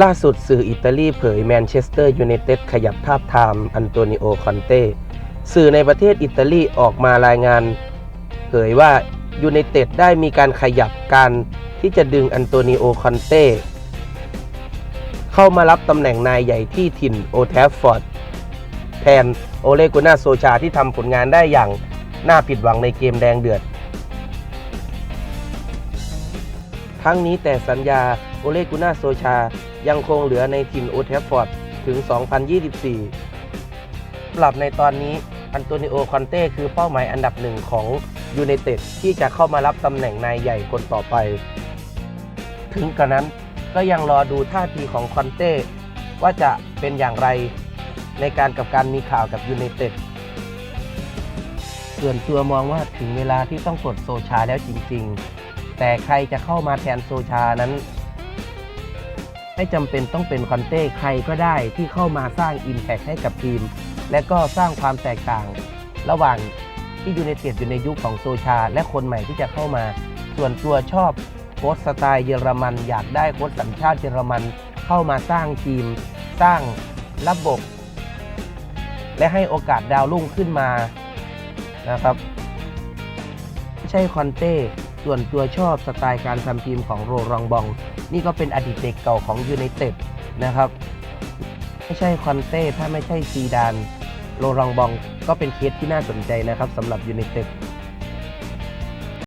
ล่าสุดสื่ออิตาลีเผยแมนเชสเตอร์ยูไนเต็ดขยับทาบทามอันโตนิโอคอนเต้สื่อในประเทศอิตาลีออกมารายงาน เผยว่ายูไนเต็ดได้มีการขยับการที่จะดึงอันโตนิโอคอนเต้เข้ามารับตำแหน่งนายใหญ่ที่ถิ่นโอแทฟฟอร์ดแทนโอเลกุน่าโซชาที่ทำผลงานได้อย่างน่าผิดหวังในเกมแดงเดือด ทั้งนี้แต่สัญญาโอเลกุน่าโซชา ยังคงเหลือในถิ่นโอแทฟฟอร์ดถึง 2024สำหรับในตอนนี้อันโตนิโอคอนเต้คือเป้าหมายอันดับหนึ่งของยูไนเต็ดที่จะเข้ามารับตำแหน่งนายใหญ่คนต่อไป ถึงกระนั้นก็ยังรอดูท่าทีของคอนเต้ว่าจะเป็นอย่างไรในการกับการมีข่าวกับยูไนเต็ดส่วนตัวมองว่าถึงเวลาที่ต้องปลดโซชาแล้วจริง ๆ แต่ใครจะเข้ามาแทนโซชานั้น ไม่จำเป็นต้องเป็นคอนเต้ใครก็ได้ที่เข้ามาสร้างอิมแพคให้กับทีม และก็สร้างความแตกต่าง ระหว่างที่ยูไนเต็ดอยู่ในยุคของโซชา และคนใหม่ที่จะเข้ามา ส่วนตัวชอบโค้ชสไตล์เยอรมัน อยากได้โค้ชสัญชาติเยอรมันเข้ามาสร้างทีม สร้างระบบ และให้โอกาสดาวรุ่งขึ้นมานะครับ ไม่ใช่คอนเต้ ส่วนตัวชอบสไตล์การทำทีมของโรรองบอง นี่ก็เป็นอดีตเด็กเก่าของยูไนเต็ดนะครับ ไม่ใช่คอนเต้ถ้าไม่ใช่ซีดาน โรรองบองก็เป็นเคสที่น่าสนใจนะครับสำหรับยูไนเต็ด